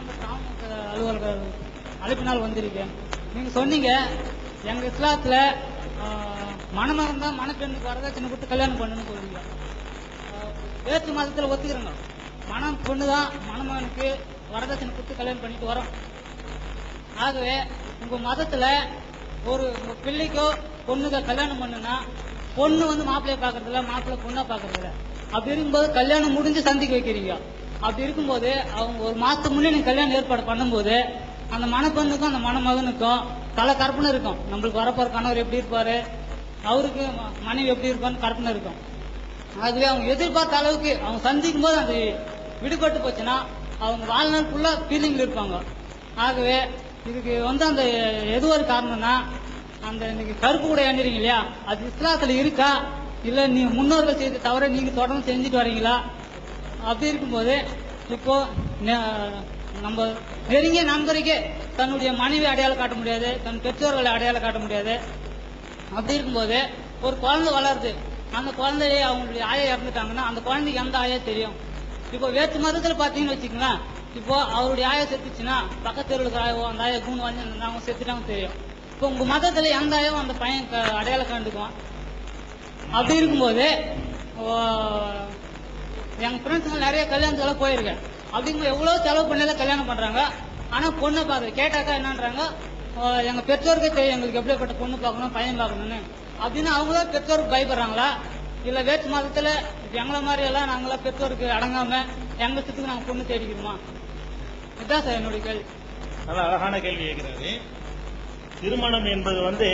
நம்ம கிராம அலுவலக அழைப்பினால் வந்திருக்கேன். நீங்க சொன்னீங்க எங்க இஸ்லாத்துல மணமகன் தான் மணப்பெண்ணுக்கு வரதட்சணை கொடுத்து கல்யாணம் பண்ணணும்னு சொல்லுவீங்க வேற்று மதத்துல ஒத்துக்கிறோங்க. மணம் பொண்ணு தான் மணமகனுக்கு வரதட்சணை கொடுத்து கல்யாணம் பண்ணிட்டு வரோம். ஆகவே உங்க மதத்துல ஒரு உங்கள் பிள்ளைக்கோ பொண்ணுக்கு கல்யாணம் பண்ணுனா பொண்ணு வந்து மாப்பிள்ளைய பாக்குறது இல்ல மாப்பிள்ளை பொண்ணா பாக்குறது இல்ல அப்படி இருக்கும்போது கல்யாணம் முடிஞ்சு சந்திக்க வைக்கிறீங்க. அப்படி இருக்கும்போது அவங்க ஒரு மாசத்துக்கு முன்னே நீங்க கல்யாணம் ஏற்பாடு பண்ணும்போது அந்த மணப்பெண்ணுக்கும் அந்த மணமகனுக்கும் கல கற்பனை இருக்கும். நம்மளுக்கு வரப்போற கணவர் எப்படி இருப்பாரு? அவருக்கு ம- மனைவி எப்படி இருப்பான்னு கற்பனை இருக்கும். அதுவே அவங்க எதிர்பார்த்த அளவுக்கு அவங்க சந்திக்கும் போது அது விடுபட்டு போச்சுன்னா அவங்க வாழ்நாள் ஃபுல்லா ஃபீலிங்ல இருப்பாங்க. ஆகவே இதுக்கு வந்து அந்த எது ஒரு காரணம்னா அந்த இன்னைக்கு கருப்பு கூட அணிறீங்க இல்லையா? அது இஸ்லாத்துல இருக்கா? இல்ல நீ முன்னோர்கள் செய்த தவிர நீங்க தொடர்ந்து செஞ்சுட்டு வரீங்களா? அப்படி இருக்கும்போது இப்போ நம்ம நெருங்கிய நண்பருக்கே தன்னுடைய மனைவி அடையாளம் காட்ட முடியாது தன் பெற்றோர்களை அடையாளம் காட்ட முடியாது. அப்படி இருக்கும்போது ஒரு குழந்தை வளருது. அந்த குழந்தைய அவங்களுடைய ஆயா இறந்துட்டாங்கன்னா அந்த குழந்தைக்கு எந்த ஆயா தெரியும்? இப்போ வேற்று மதத்தில் பார்த்தீங்கன்னு வச்சுக்கோங்களேன் இப்போ அவருடைய ஆயா செத்துச்சுன்னா பக்கத்து இருக்கிற ஆயோ அந்த ஆயா கூணு வந்து அவங்க செத்துட்டாங்க தெரியும். இப்போ உங்க மதத்தில் எந்த ஆயோ அந்த பையன் க- அடையாளம் கண்டுக்குவான். அப்படி இருக்கும்போது எங்க ஃப்ரெண்ட்ஸுங்க நிறைய கல்யாணத்துல போயிருக்கேன். அப்படிங்கும்போது எவ்வளவு செலவு பண்ணி தான் கல்யாணம் பண்றாங்க. ஆனா பொண்ணை பார்க்க கேட்டாக்கா என்னன்றாங்க? எங்க பெற்றோருக்கே தெரியும். எங்களுக்கு எப்படிப்பட்ட பொண்ணு பார்க்கணும் பையன் பார்க்கணும்னு. அப்படின்னு அவங்க தான் பெற்றோருக்கு பயப்படுறாங்களா? இல்ல வேற்று மதத்துல எங்களை மாதிரி எல்லாம் நாங்களாம் பெற்றோருக்கு அடங்காம எங்க இஷ்டத்துக்கு நாங்க பொண்ணு தேடிக்கிறோமா? இதுதான் சார் என்னுடைய கேள்வி. நல்லா அழகான கேள்வி கேட்கிறாரு. திருமணம் என்பது வந்து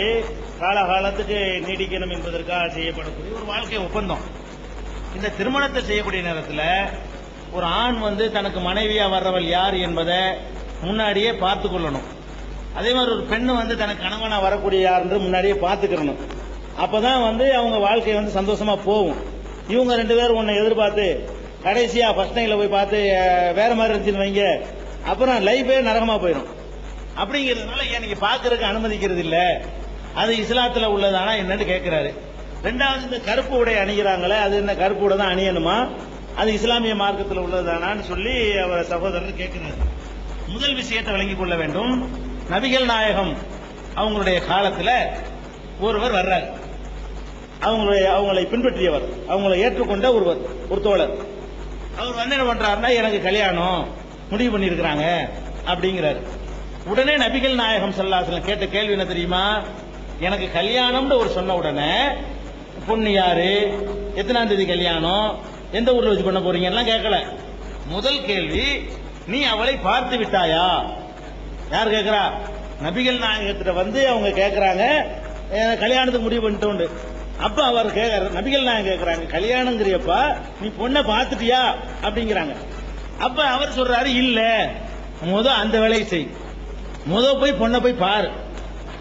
காலகாலத்துக்கு நீடிக்கணும் என்பதற்காக செய்யப்படக்கூடிய ஒரு வாழ்க்கை ஒப்பந்தம். இந்த திருமணத்தை செய்யக்கூடிய நேரத்தில் ஒரு ஆண் வந்து தனக்கு மனைவியா வர்றவள் யார் என்பதை முன்னாடியே பார்த்து கொள்ளணும். அதே மாதிரி ஒரு பெண்ணு வந்து தனக்கு கணவனா வரக்கூடிய யாருன்னு முன்னாடியே பார்த்துக்கிறணும் அப்பதான் வந்து அவங்க வாழ்க்கை வந்து சந்தோஷமா போகும். இவங்க ரெண்டு பேரும் உன்னை எதிர்பார்த்து கடைசியா ஃபர்ஸ்ட் நைட்ல போய் பார்த்து வேற மாதிரி இருந்துச்சுன்னு வைங்க. அப்புறம் லைஃபே நரகமா போயிடும். அப்படிங்கிறதுனால ஏன் நீங்க பாக்குறதுக்கு அனுமதிக்கிறது இல்ல? அது இஸ்லாத்துல உள்ளதானா என்னன்னு கேட்கிறாரு ரெண்டாவது இந்த கருப்பு உடை அணிகிறாங்களே அது என்ன கருப்பு உடை தான் அணியணுமா? அது இஸ்லாமிய மார்க்கத்தில் உள்ளதானான்னு சொல்லி அவர் சகோதரர் கேட்கிறார். முதல் விஷயத்தை விளங்கிக் கொள்ள வேண்டும். நபிகள் நாயகம் அவங்களுடைய காலத்தில் ஒருவர் வர்றார். அவங்களுடைய அவங்களை பின்பற்றியவர் அவங்களை ஏற்றுக்கொண்ட ஒருவர் ஒரு தோழர். அவர் வந்து என்ன பண்றாருன்னா எனக்கு கல்யாணம் முடிவு பண்ணியிருக்கிறாங்க அப்படிங்கிறாரு. உடனே நபிகள் நாயகம் ஸல்லல்லாஹு கேட்ட கேள்வி என்ன தெரியுமா? எனக்கு கல்யாணம்னு ஒரு சொன்ன உடனே பொண்ணு யாரு? எத்தனாம் தேதி கல்யாணம்? எந்த ஊர்ல வச்சு பண்ண போறீங்க? எல்லாம் கேட்கல. முதல் கேள்வி நீ அவளை பார்த்து விட்டாயா? யார் கேக்குறா நபிகள் நாயகத்திட்ட வந்து அவங்க கேக்குறாங்க கல்யாணத்துக்கு முடிவு பண்ணிட்டோண்டு. அப்ப அவர் கேக்குற நபிகள் நாயகம் கேக்குறாங்க கல்யாணங்கிறியப்பா நீ பொண்ணை பார்த்துட்டியா? அப்படிங்கிறாங்க. அப்ப அவர் சொல்றாரு இல்ல முத அந்த வேலையை செய். முத போய் பொண்ணை போய் பாரு.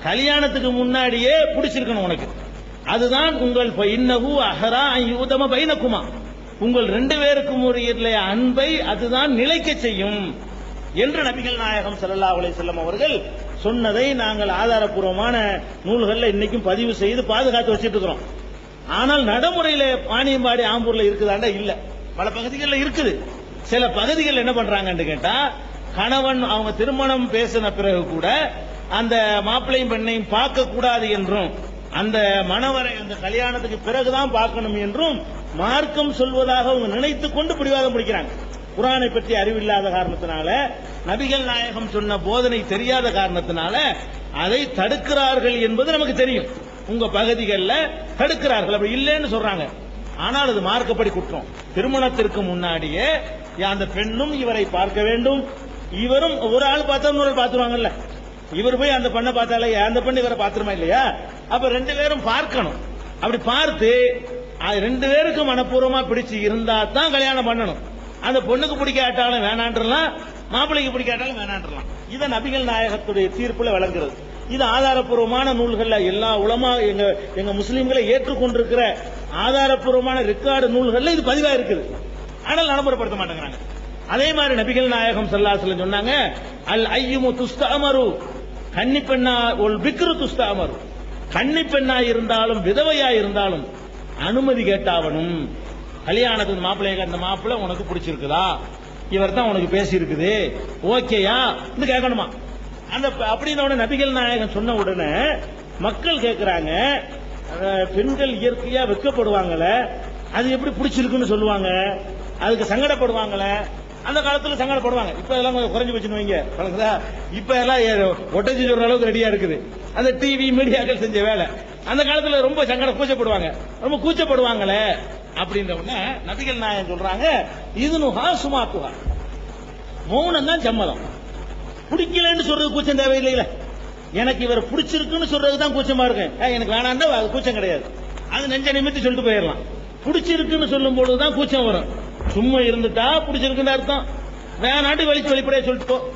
கல்யாணத்துக்கு முன்னாடியே பிடிச்சிருக்கணும் உனக்கு. அதுதான் உங்கள் ப- அகரா அஹரா யூதம பைனக்குமா உங்கள் ரெண்டு பேருக்கும் உரிய அன்பை அதுதான் நிலைக்க செய்யும். என்று நபிகள் நாயகம் சல்லா அலி செல்லம் அவர்கள் சொன்னதை நாங்கள் ஆதாரப்பூர்வமான நூல்களில் இன்னைக்கும் பதிவு செய்து பாதுகாத்து வச்சிட்டு இருக்கிறோம். ஆனால் நடைமுறையில பாணியம்பாடி ஆம்பூர்ல இருக்குதாண்டா? இல்ல. பல பகுதிகளில் இருக்குது. சில பகுதிகள் என்ன பண்றாங்கன்னு கேட்டா கணவன் அவங்க திருமணம் பேசின பிறகு கூட அந்த மாப்பிள்ளையும் பெண்ணையும் பார்க்க கூடாது என்றும் அந்த மணவரை அந்த கல்யாணத்துக்கு பிறகுதான் பார்க்கணும் என்றும் மார்க்கம் சொல்வதாக அவங்க நினைத்து கொண்டு பிடிவாதம் பிடிக்கிறாங்க. குரானை பற்றி அறிவில்லாத காரணத்தினால நபிகள் நாயகம் சொன்ன போதனை தெரியாத காரணத்தினால அதை தடுக்கிறார்கள் என்பது நமக்கு தெரியும். உங்க பகுதிகளில் தடுக்கிறார்கள். அப்படி இல்லைன்னு சொல்றாங்க. ஆனால் அது மார்க்கப்படி குற்றம். திருமணத்திற்கு முன்னாடியே அந்த பெண்ணும் இவரை பார்க்க வேண்டும். இவரும் ஒரு ஆள் பார்த்தா இன்னொரு பார்த்துருவாங்கல்ல. இவர் போய் அந்த பெண்ணை பார்த்தாலே அந்த பெண்ணு இவரை பாத்திரமா இல்லையா? அப்ப ரெண்டு பேரும் பார்க்கணும். அப்படி பார்த்து அது ரெண்டு பேருக்கும் மனப்பூர்வமா பிடிச்சு இருந்தா தான் கல்யாணம் பண்ணணும். அந்த பொண்ணுக்கு பிடிக்காட்டாலும் வேணான்றலாம் மாப்பிள்ளைக்கு பிடிக்காட்டாலும் வேணான்றலாம். இதை நபிகள் நாயகத்துடைய தீர்ப்புல வழங்குறது இது ஆதாரப்பூர்வமான நூல்கள்ல எல்லா உலமா எங்க எங்க முஸ்லீம்களை ஏற்றுக்கொண்டிருக்கிற ஆதாரப்பூர்வமான ரெக்கார்டு நூல்கள்ல இது பதிவா இருக்குது. ஆனால் நடைமுறைப்படுத்த மாட்டேங்கிறாங்க. அதே மாதிரி நபிகள் நாயகம் ஸல்லல்லாஹு சொன்னாங்க அல் ஐயுமு துஸ்தாமரு கன்னி பெண்ணா ஒரு பிக்ரு துஸ்தாமர் கன்னி பெண்ணா இருந்தாலும் விதவையா இருந்தாலும் அனுமதி கேட்டாவனும் கல்யாணத்துக்கு மாப்பிள்ளைய அந்த மாப்பிள்ளை உனக்கு பிடிச்சிருக்குதா? இவர் தான் உனக்கு பேசி இருக்குது ஓகேயா கேட்கணுமா? அந்த அப்படின்னு உடனே நபிகள் நாயகன் சொன்ன உடனே மக்கள் கேட்கிறாங்க பெண்கள் இயற்கையா வெட்கப்படுவாங்கல்ல அது எப்படி பிடிச்சிருக்குன்னு சொல்லுவாங்க? அதுக்கு சங்கடப்படுவாங்களே அந்த காலத்துல சங்கடப்படுவாங்க இப்ப எல்லாம் கொஞ்சம் குறைஞ்சு போச்சுன்னு வைங்க. இப்ப எல்லாம் ஒட்டச்சு சொல்ற அளவுக்கு ரெடியா இருக்குது. அந்த டிவி மீடியாக்கள் செஞ்ச வேலை. அந்த காலத்துல ரொம்ப சங்கடம் கூச்சப்படுவாங்க. ரொம்ப கூச்சப்படுவாங்களே அப்படின்ற உடனே நபிகள் நாயன் சொல்றாங்க இது நுகா சுமாத்துவா மௌனம் தான் சம்மதம். பிடிக்கலன்னு சொல்றது கூச்சம் தேவையில்லைல எனக்கு இவர் பிடிச்சிருக்குன்னு சொல்றது தான் கூச்சமா இருக்கு. எனக்கு வேணாண்டா அது கூச்சம் கிடையாது. அது நெஞ்ச நிமித்தி சொல்லிட்டு போயிடலாம். பிடிச்சிருக்குன்னு சொல்லும் பொழுது தான் கூச்சம் வரும். சும்மா இருந்துட்டா பிடிச்சிருக்குன்னு அர்த்தம். வேணாட்டு வெளிச்சு வெளிப்படையா சொல்லிட்டு போ.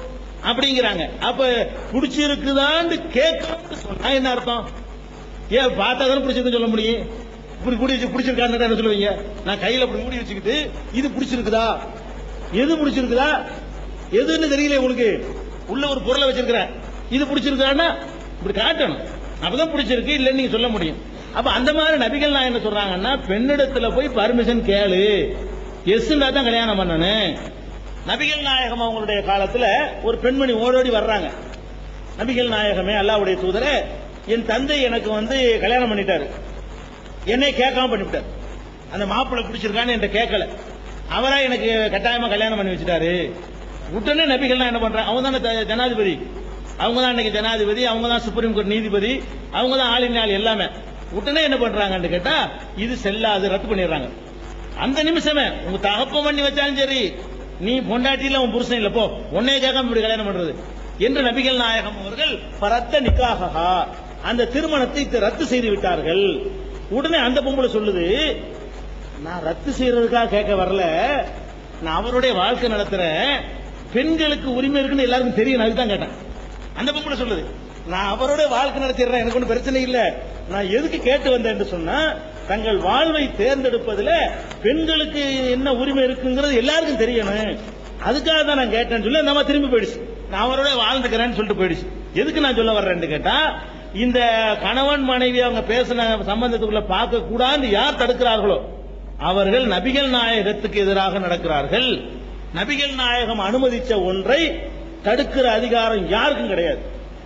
அப்படிங்கிறாங்க. அப்ப பிடிச்சிருக்குதான்னு கேட்கணும்னு சொன்னா என்ன அர்த்தம்? ஏன் பார்த்தா தானே பிடிச்சிருக்குன்னு சொல்ல முடியும்? இப்படி கூடி வச்சு பிடிச்சிருக்கான்னு என்ன சொல்லுவீங்க? நான் கையில இப்படி மூடி வச்சுக்கிட்டு இது பிடிச்சிருக்குதா? எது பிடிச்சிருக்குதா? எதுன்னு தெரியல உங்களுக்கு. உள்ள ஒரு பொருளை வச்சிருக்கிறேன். இது பிடிச்சிருக்கான்னா இப்படி காட்டணும். அப்பதான் பிடிச்சிருக்கு இல்லைன்னு நீங்க சொல்ல முடியும். அப்ப அந்த மாதிரி நபிகள் நான் என்ன சொல்றாங்கன்னா பெண்ணிடத்துல போய் பர்மிஷன் கேளு. எஸ்னா தான் கல்யாணம் பண்ணணும் நபிகள் நாயகம் அவங்களுடைய காலத்துல ஒரு பெண்மணி ஓடோடி வர்றாங்க. நபிகள் நாயகமே அல்லாவுடைய தூதரை என் தந்தை எனக்கு வந்து கல்யாணம் பண்ணிட்டாரு. என்னை கேட்காம பண்ணிவிட்டார். அந்த மாப்பிள்ளை பிடிச்சிருக்கான்னு என்கிட்ட கேட்கல. அவரா எனக்கு கட்டாயமா கல்யாணம் பண்ணி வச்சுட்டாரு. உடனே நபிகள் என்ன பண்றாங்க? அவங்க தானே ஜனாதிபதி. அவங்க தான் இன்னைக்கு ஜனாதிபதி அவங்க தான் சுப்ரீம் கோர்ட் நீதிபதி அவங்க தான் ஆளின் ஆள் எல்லாமே. உடனே என்ன பண்றாங்கன்னு கேட்டா இது செல்லாது ரத்து பண்ணிடுறாங்க. அந்த நிமிஷமே உங்க தகப்பம் பண்ணி வச்சாலும் சரி நீ பொண்டாட்டியில உன் புருஷன் இல்ல போ. உன்னைய கேட்காம இப்படி கல்யாணம் பண்றது. என்று நபிகள் நாயகம் அவர்கள் பரத்த நிக்காகா அந்த திருமணத்தை ரத்து செய்து விட்டார்கள். உடனே அந்த பொம்பளை சொல்லுது நான் ரத்து செய்யறதுக்காக கேட்க வரல. நான் அவருடைய வாழ்க்கை நடத்துறேன். பெண்களுக்கு உரிமை இருக்குன்னு எல்லாருக்கும் தெரியும் அதுக்கு தான் கேட்டேன். அந்த பொம்பளை சொல்லுது நான் அவரோட வாழ்க்கை நடத்திடுறேன். எனக்கு ஒன்றும் பிரச்சனை இல்லை. நான் எதுக்கு கேட்டு வந்தேன்? என்று சொன்னா தங்கள் வாழ்வை தேர்ந்தெடுப்பதில் பெண்களுக்கு என்ன உரிமை இருக்குங்கிறது எல்லாருக்கும் தெரியணும். அதுக்காக தான் நான் கேட்டேன்னு சொல்லி நம்ம திரும்பி போயிடுச்சு. நான் அவரோட வாழ்ந்துக்கிறேன்னு சொல்லிட்டு போயிடுச்சு. எதுக்கு நான் சொல்ல வர்றேன்னு கேட்டா இந்த கணவன் மனைவி அவங்க பேசின சம்பந்தத்துக்குள்ள பார்க்க கூடாது யார் தடுக்கிறார்களோ அவர்கள் நபிகள் நாயகத்துக்கு எதிராக நடக்கிறார்கள். நபிகள் நாயகம் அனுமதிச்ச ஒன்றை தடுக்கிற அதிகாரம் யாருக்கும் கிடையாது.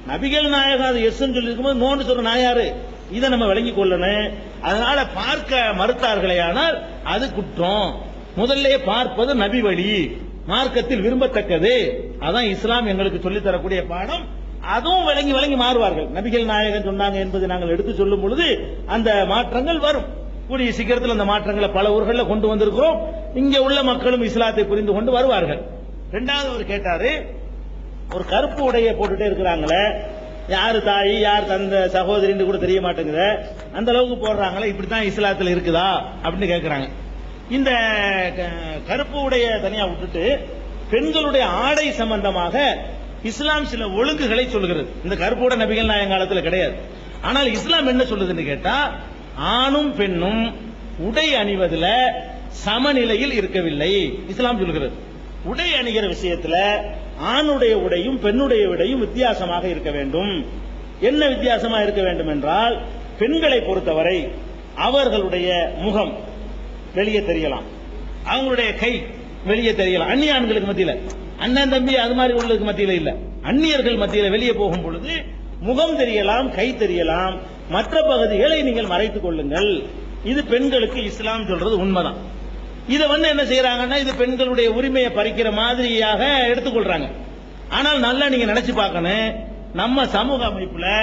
நபிகள் நாயகம் அது எஸ் சொல்லி இருக்கும்போது நோன்னு சொல்ற நான் யாரு? இதை நம்ம விளங்கிக் கொள்ளணும். அதனால பார்க்க மறுத்தார்களே ஆனால் அது குற்றம். முதல்ல பார்ப்பது நபி வழி. மார்க்கத்தில் விரும்பத்தக்கது. அதான் இஸ்லாம் எங்களுக்கு சொல்லித் தரக்கூடிய பாடம். அதுவும் விளங்கி விளங்கி மாறுவார்கள். நபிகள் நாயகன் சொன்னாங்க என்பதை நாங்கள் எடுத்து சொல்லும் பொழுது அந்த மாற்றங்கள் வரும். கூடிய சீக்கிரத்தில் அந்த மாற்றங்களை பல ஊர்களில் கொண்டு வந்திருக்கிறோம். இங்க உள்ள மக்களும் இஸ்லாத்தை புரிந்து கொண்டு வருவார்கள். ரெண்டாவது அவர் கேட்டாரு ஒரு கருப்பு உடைய போட்டுட்டே இருக்கிறாங்களே யார் தாய் யார் தந்த சகோதரின்னு கூட தெரிய மாட்டேங்குது அந்த அளவுக்கு போடுறாங்களே இப்படித்தான் இஸ்லாத்தில் இருக்குதா? அப்படின்னு கேட்கிறாங்க இந்த க- கருப்பு உடைய தனியா விட்டுட்டு பெண்களுடைய ஆடை சம்பந்தமாக இஸ்லாம் சில ஒழுங்குகளை சொல்கிறது இந்த கருப்போட நபிகள் நாயங்காலத்தில் கிடையாது. ஆனால் இஸ்லாம் என்ன சொல்லுதுன்னு கேட்டா ஆணும் பெண்ணும் உடை அணிவதில் சமநிலையில் இருக்கவில்லை. இஸ்லாம் சொல்கிறது உடை அணிகிற விஷயத்துல ஆணுடைய உடையும் பெண்ணுடைய உடையும் வித்தியாசமாக இருக்க வேண்டும். என்ன வித்தியாசமா இருக்க வேண்டும் என்றால் பெண்களை பொறுத்தவரை அவர்களுடைய முகம் வெளியே தெரியலாம். அவங்களுடைய கை வெளியே தெரியலாம். அந்நிய ஆண்களுக்கு மத்தியில. அண்ணன் தம்பி அது மாதிரி உள்ளதுக்கு மத்தியில இல்ல. அந்நியர்கள் மத்தியில வெளியே போகும் பொழுது முகம் தெரியலாம் கை தெரியலாம். மற்ற பகுதிகளை நீங்கள் மறைத்துக் கொள்ளுங்கள். இது பெண்களுக்கு இஸ்லாம் சொல்றது உண்மைதான். இதை வந்து என்ன செய்யறாங்கன்னா இது பெண்களுடைய உரிமையை பறிக்கிற மாதிரியாக எடுத்துக்கொள்றாங்க. ஆனால் நல்லா நீங்க நினைச்சு பார்க்கணும் நம்ம சமூக அமைப்புல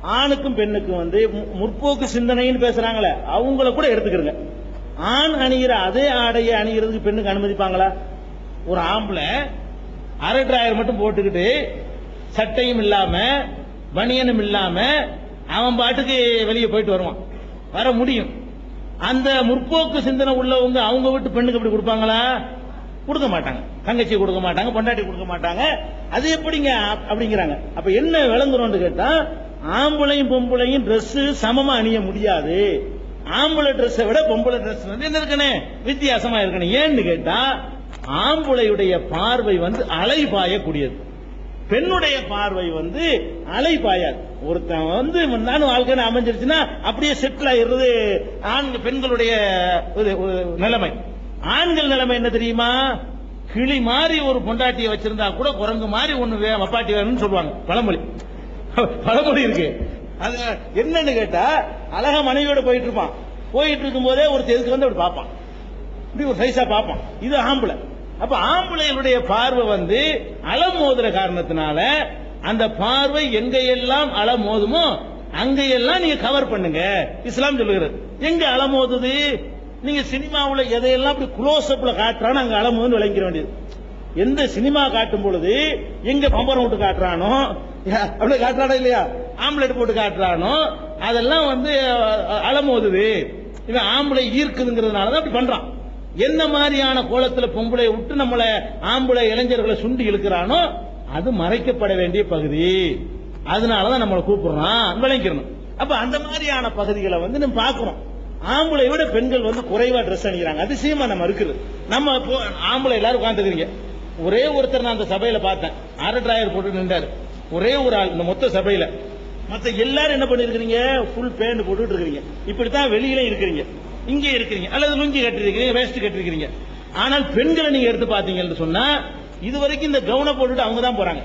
ஆணுக்கும் பெண்ணுக்கும் வந்து மு- முற்போக்கு சிந்தனைன்னு பேசுறாங்களே அவங்கள கூட எடுத்துக்கிறங்க ஆண் அணிகிற அதே ஆடையை அணிகிறதுக்கு பெண்ணுக்கு அனுமதிப்பாங்களா? ஒரு ஆம்பளை அரை டிராயர் மட்டும் போட்டுக்கிட்டு சட்டையும் இல்லாம பனியனும் இல்லாம அவன் பாட்டுக்கு வெளியே போயிட்டு வருவான். வர முடியும். அந்த முற்போக்கு சிந்தனை உள்ளவங்க அவங்க வீட்டு பெண்ணுக்கு அப்படி கொடுப்பாங்களா? கொடுக்க மாட்டாங்க. தங்கச்சி கொடுக்க மாட்டாங்க பொண்டாட்டி கொடுக்க மாட்டாங்க. அது எப்படிங்க அப்படிங்கிறாங்க. அப்ப என்ன விளங்குறோம்னு கேட்டா ஆம்பளையும் பொம்பளையும் Dress சமமா அணிய முடியாது. ஆம்பளை ட்ரெஸ்ஸை விட பொம்பளை ட்ரெஸ் வந்து என்ன இருக்கணும்? வித்தியாசமா இருக்கணும். ஏன்னு கேட்டா ஆம்பளையுடைய பார்வை வந்து அலை பாயக்கூடியது பெண்ணுடைய பார்வை வந்து அலை பாயாது. ஒருத்தன் வந்து நானும் வாழ்க்கை அமைஞ்சிருச்சுன்னா அப்படியே செட்டில் ஆயிடுறது ஆண் பெண்களுடைய ஒரு- ஒரு நிலைமை. ஆண்கள் நிலைமை என்ன தெரியுமா? கிளி மாதிரி ஒரு பொண்டாட்டியை வச்சிருந்தா கூட குரங்கு மாதிரி ஒண்ணு வே வப்பாட்டி வேணும்னு சொல்லுவாங்க. பழமொழி. பழமொழி இருக்கு. அது என்னன்னு கேட்டா அழகா மனைவியோட போயிட்டு இருப்பான். போயிட்டு இருக்கும் போதே ஒரு எதுக்கு வந்து அப்படி பார்ப்பான். இப்படி ஒரு சைஸா பார்ப்பான். இது ஆம்பளை. அப்ப ஆம்பளைகளுடைய பார்வை வந்து அலமோதுற காரணத்தினால அந்த பார்வை எங்கெல்லாம் அலமோதுமோ அங்கையெல்லாம் நீங்க கவர் பண்ணுங்க. இஸ்லாம் சொல்லுகிறது. எங்க அலமோதுது நீங்க சினிமாவுல எதையெல்லாம் அப்படி க்ளோஸ் அப்ல காட்டுறானோ அங்க அலமோதுன்னு விளங்கிற வேண்டியது. எந்த சினிமா காட்டும் பொழுது எங்க பம்பரம் விட்டு காட்டுறானோ அப்படி காட்டுறானோ இல்லையா? ஆம்லெட் போட்டு காட்டுறானோ அதெல்லாம் வந்து அஹ், அலமோதுது இவன் ஆம்பளை ஈர்க்குதுங்கிறதுனால தான் அப்படி பண்றான். என்ன மாதிரியான கோலத்துல பொம்பளை விட்டு நம்மள ஆம்பளை இளைஞர்களை சுண்டி இழுக்கிறானோ அது மறைக்கப்பட வேண்டிய பகுதி. அதனாலதான் நம்மளை கூப்பிடுறான் விளங்கிடணும். அப்ப அந்த மாதிரியான பகுதிகளை வந்து நம்ம பாக்குறோம் ஆம்பளை விட பெண்கள் வந்து குறைவா ட்ரெஸ் அணிக்கிறாங்க அதிசயமா நம்ம இருக்குது. நம்ம ஆம்பளை எல்லாரும் உட்காந்துக்கிறீங்க ஒரே ஒருத்தர் நான் அந்த சபையில பார்த்தேன். அரை டிராயர் போட்டு நின்றாரு. ஒரே ஒரு ஆள் இந்த மொத்த சபையில. மத்த எல்லாரும் என்ன பண்ணிருக்கீங்க ஃபுல் பேண்ட் போட்டுட்டு இருக்கீங்க இப்படித்தான் வெளியில இருக்கிறீங்க. இங்கே இருக்கிறீங்க. அல்லது லுங்கி கட்டிருக்கிறீங்க வேஸ்ட் கட்டிருக்கிறீங்க ஆனால் பெண்களை நீங்க எடுத்து பாத்தீங்கன்னு சொன்னா இது வரைக்கும் இந்த கவுனை போட்டுட்டு அவங்க தான் போறாங்க.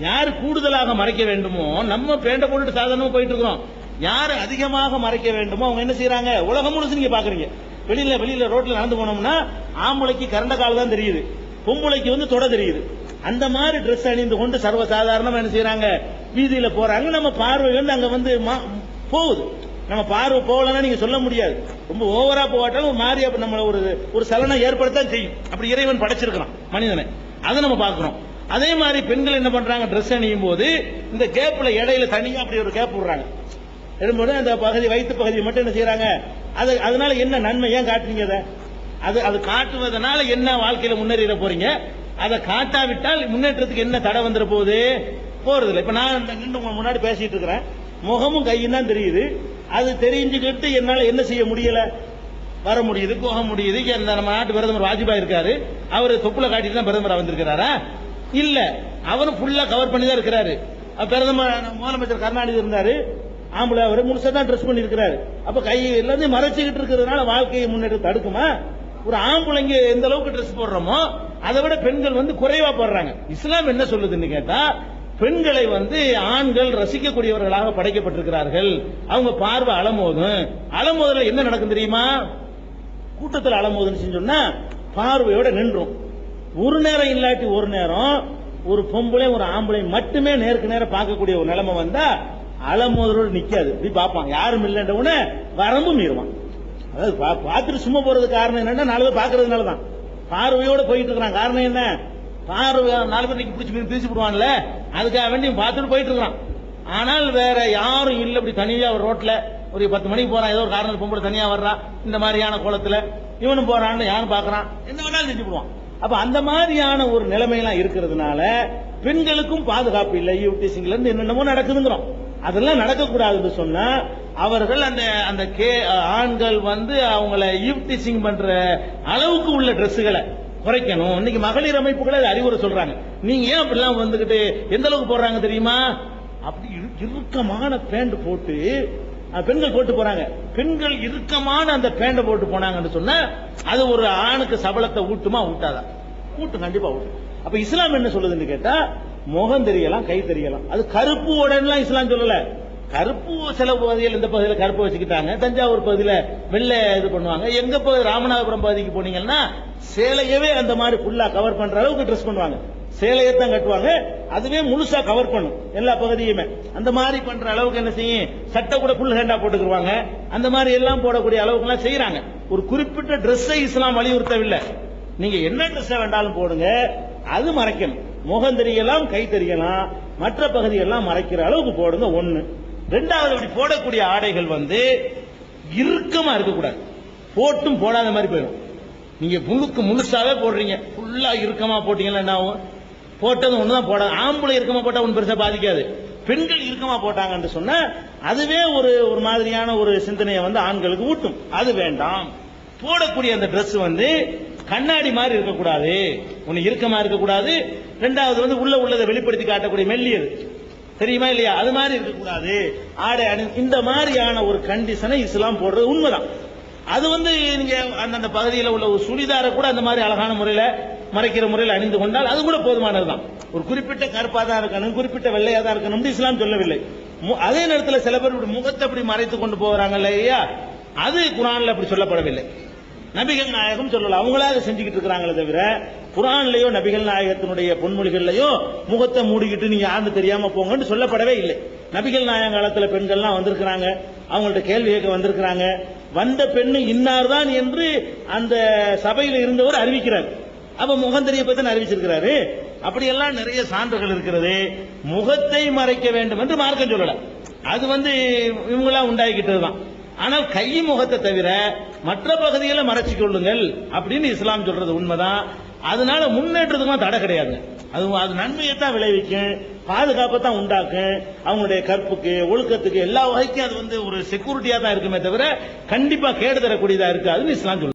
யார் கூடுதலாக மறைக்க வேண்டுமோ நம்ம பேண்ட போட்டுட்டு சாதாரணமா போயிட்டு இருக்கிறோம். யார் அதிகமாக மறைக்க வேண்டுமோ அவங்க என்ன செய்யறாங்க உலகம் முழுசு நீங்க பாக்குறீங்க. வெளியில வெளியில ரோட்ல நடந்து போனோம்னா ஆம்பளைக்கு கரண்ட கால் தான் தெரியுது. பொம்பளைக்கு வந்து தொட தெரியுது. அந்த மாதிரி ட்ரெஸ் அணிந்து கொண்டு சர்வசாதாரணமா என்ன செய்யறாங்க வீதியில போறாங்க. நம்ம பார்வை வந்து அங்க வந்து மா- போகுது. நம்ம பார்வை போகலன்னா நீங்க சொல்ல முடியாது. ரொம்ப ஓவரா போகாட்டாலும் ஒரு மாதிரி அப்ப ஒரு ஒரு சலனம் ஏற்படுத்தான் செய்யும். அப்படி இறைவன் படைச்சிருக்கிறான் மனிதனை. அதை நம்ம பார்க்கிறோம். அதே மாதிரி பெண்கள் என்ன பண்றாங்க? ட்ரெஸ் அணியும் போது இந்த கேப்ல இடையில தனியா அப்படி ஒரு கேப் விடுறாங்க எழும்போது அந்த பகுதி வயிற்று பகுதியை மட்டும் என்ன செய்யறாங்க அது அதனால என்ன நன்மை? ஏன் காட்டுறீங்க அதை? அது அது காட்டுவதனால என்ன வாழ்க்கையில முன்னேறிட போறீங்க? அதை காட்டாவிட்டால் முன்னேற்றத்துக்கு என்ன தடை வந்துட போகுது? போறதில்லை. இப்ப நான் இந்த நின்று உங்க முன்னாடி பேசிட்டு இருக்கிறேன். முகமும் கையும் தான் தெரியுது. அது தெரிஞ்சுக்கிட்டு என்னால என்ன செய்ய முடியல? வர முடியுது போக முடியுது. நம்ம நாட்டு பிரதமர் வாஜ்பாய் இருக்காரு. அவர் தொப்புல காட்டிட்டு தான் பிரதமர் வந்திருக்கிறாரா? இல்ல. அவரும் ஃபுல்லா கவர் பண்ணி தான் இருக்கிறாரு. பிரதமர் முதலமைச்சர் கருணாநிதி இருந்தாரு. ஆம்பளை அவர் முழுசா தான் ட்ரெஸ் பண்ணி இருக்கிறாரு அப்ப கை எல்லாத்தையும் மறைச்சுக்கிட்டு இருக்கிறதுனால வாழ்க்கையை முன்னேற்ற தடுக்குமா? ஒரு ஆம்பளைங்க எந்த அளவுக்கு ட்ரெஸ் போடுறோமோ அதை விட பெண்கள் வந்து குறைவா போடுறாங்க. இஸ்லாம் என்ன சொல்லுதுன்னு கேட்டா பெண்களை வந்து ஆண்கள் ரசிக்கக்கூடியவர்களாக படைக்கப்பட்டிருக்கிறார்கள். அவங்க பார்வை அலமோதும். அலமோதுல என்ன நடக்கும் தெரியுமா? கூட்டத்தில் அலமோதுன்னு சொன்னா பார்வையோட நின்றும். ஒரு நேரம் இல்லாட்டி ஒரு நேரம் ஒரு பொம்பளை ஒரு ஆம்பளை மட்டுமே நேருக்கு நேரம் பார்க்கக்கூடிய ஒரு நிலைமை வந்தா அலமோதலோடு நிக்காது. இப்படி பார்ப்பான் யாரும் இல்லைன்ற உடனே வரம்பு மீறுவான். அதாவது பா- பார்த்துட்டு சும்மா போறது காரணம் என்னன்னா நாலு பேர் பாக்குறதுனால தான். பார்வையோட போயிட்டு இருக்கிறான். காரணம் என்ன? பார்வை நாலு பேர் நிக்க பிடிச்சி பிரிச்சு விடுவான்ல அதுக்காக வேண்டி பார்த்துட்டு போயிட்டு இருக்கிறான் ஆனால் வேற யாரும் இல்லை இப்படி தனியா ஒரு ரோட்ல ஒரு பத்து மணிக்கு போறான் ஏதோ ஒரு காரணம் பொம்பளை தனியா வர்றான் இந்த மாதிரியான கோலத்துல இவனும் போறான்னு யாரும் பாக்குறான் என்ன வேணாலும் செஞ்சு போடுவான். அப்ப அந்த மாதிரியான ஒரு நிலைமையெல்லாம் இருக்கிறதுனால பெண்களுக்கும் பாதுகாப்பு இல்லை. யூடிசிங்ல இருந்து என்னென்னமோ நடக்குதுங்கிறோம். அதெல்லாம் நடக்கக்கூடாதுன்னு சொன்னா அவர்கள் அந்த அந்த கே ஆண்கள் வந்து அவங்கள ஈவ்டிசிங் பண்ற அளவுக்கு உள்ள ட்ரெஸ்ஸுகளை குறைக்கணும். இன்னைக்கு மகளிர் அமைப்புகளை அறிவுரை சொல்றாங்க. நீங்க ஏன் அப்படிலாம் வந்துகிட்டு எந்த அளவுக்கு போடுறாங்க தெரியுமா? அப்படி இறுக்கமான பேண்ட் போட்டு பெண்கள் போட்டு போறாங்க. பெண்கள் இறுக்கமான அந்த பேண்ட போட்டு போனாங்கன்னு சொன்னா அது ஒரு ஆணுக்கு சபலத்தை ஊட்டுமா ஊட்டாதா? ஊட்டும் கண்டிப்பா ஊட்டும் அப்ப இஸ்லாம் என்ன சொல்லுதுன்னு கேட்டா முகம் தெரியலாம் கை தெரியலாம். அது கருப்பு உடனே இஸ்லாம் சொல்லல. கருப்பு சில பகுதியில் இந்த பகுதியில் கருப்பு வச்சுக்கிட்டாங்க. தஞ்சாவூர் பகுதியில் வெள்ளை இது பண்ணுவாங்க. எங்க பகுதி ராமநாதபுரம் பகுதிக்கு போனீங்கன்னா சேலையவே அந்த மாதிரி ஃபுல்லா கவர் பண்ற அளவுக்கு ட்ரெஸ் பண்ணுவாங்க. சேலையை தான் கட்டுவாங்க. அதுவே முழுசா கவர் பண்ணும். எல்லா பகுதியுமே. அந்த மாதிரி பண்ற அளவுக்கு என்ன செய்யும்? சட்டை கூட ஃபுல் ஹேண்டா போட்டுக்குருவாங்க. அந்த மாதிரி எல்லாம் போடக்கூடிய அளவுக்கு எல்லாம் செய்யறாங்க ஒரு குறிப்பிட்ட ட்ரெஸ்ஸை இஸ்லாம் வலியுறுத்தவில்லை. நீங்க என்ன ட்ரெஸ் வேண்டாலும் போடுங்க. அது மறைக்கணும். முகம் தெரியலாம் கை தெரியலாம். மற்ற பகுதியெல்லாம் மறைக்கிற அளவுக்கு போடுங்க. ஒன்னு ரெண்டாவது அப்படி போடக்கூடிய ஆடைகள் வந்து இறுக்கமா இருக்கக்கூடாது. போட்டும் போடாத மாதிரி போயிடும். நீங்க முழுக்கு முழுசாவே போடுறீங்க. ஃபுல்லா இறுக்கமா போட்டீங்கன்னா என்ன ஆகும்? போட்டது ஒண்ணுதான் போட ஆம்பளை இறுக்கமா போட்டா ஒன்று பெருசா பாதிக்காது. பெண்கள் இறுக்கமா போட்டாங்கன்னு சொன்னா அதுவே ஒரு ஒரு மாதிரியான ஒரு சிந்தனையை வந்து ஆண்களுக்கு ஊட்டும். அது வேண்டாம். போடக்கூடிய அந்த ட்ரெஸ் வந்து கண்ணாடி மாதிரி இருக்கக்கூடாது. ஒன்னு இறுக்கமா இருக்கக்கூடாது. ரெண்டாவது வந்து உள்ள உள்ளதை வெளிப்படுத்தி காட்டக்கூடிய மெல்லியது. தெரியுமா இல்லையா? அது மாதிரி இருக்கக்கூடாது. ஆடை அணி இந்த மாதிரியான ஒரு கண்டிஷனை இஸ்லாம் போடுறது உண்மைதான். அது வந்து நீங்க அந்தந்த பகுதியில் உள்ள ஒரு சுடிதாரை கூட அந்த மாதிரி அழகான முறையில் மறைக்கிற முறையில் அணிந்து கொண்டால் அது கூட போதுமானது தான் ஒரு குறிப்பிட்ட கருப்பாக தான் இருக்கணும் குறிப்பிட்ட வெள்ளையாக தான் இருக்கணும் இஸ்லாம் சொல்லவில்லை. மு- அதே நேரத்தில் சில பேர் இப்படி முகத்தை அப்படி மறைத்து கொண்டு போகிறாங்க இல்லையா அது குரானில் அப்படி சொல்லப்படவில்லை. நபிகள் நாயகம் சொல்லல. அவங்களா அதை செஞ்சுக்கிட்டு இருக்கிறாங்களே தவிர குரான்லயோ நபிகள் நாயகத்தினுடைய பொன்மொழிகள்லயோ முகத்தை மூடிக்கிட்டு நீங்க யாருன்னு தெரியாம போங்கன்னு சொல்லப்படவே இல்லை. நபிகள் நாயகம் காலத்துல பெண்கள்லாம் வந்திருக்கிறாங்க. அவங்கள்ட்ட கேள்வி கேட்க வந்திருக்கிறாங்க. வந்த பெண்ணு இன்னார்தான் என்று அந்த சபையில் இருந்தவர் அறிவிக்கிறார். அப்ப முகம் தெரிய பத்தி அறிவிச்சிருக்கிறாரு? அப்படியெல்லாம் நிறைய சான்றுகள் இருக்கிறது. முகத்தை மறைக்க வேண்டும் என்று மார்க்கம் சொல்லல. அது வந்து இவங்களா உண்டாக்கிட்டதுதான். ஆனால் கை முகத்தை தவிர மற்ற பகுதிகளை மறைச்சு கொள்ளுங்கள் அப்படின்னு இஸ்லாம் சொல்றது உண்மைதான். அதனால முன்னேற்றத்துக்கு தடை கிடையாது. அது அது நன்மையை தான் விளைவிக்கும் பாதுகாப்பை தான் உண்டாக்கும் அவங்களுடைய கற்புக்கு ஒழுக்கத்துக்கு எல்லா வகைக்கும் அது வந்து ஒரு செக்யூரிட்டியா தான் இருக்குமே தவிர கண்டிப்பா கேடு தரக்கூடியதா இருக்காதுன்னு இஸ்லாம் சொல்லுது.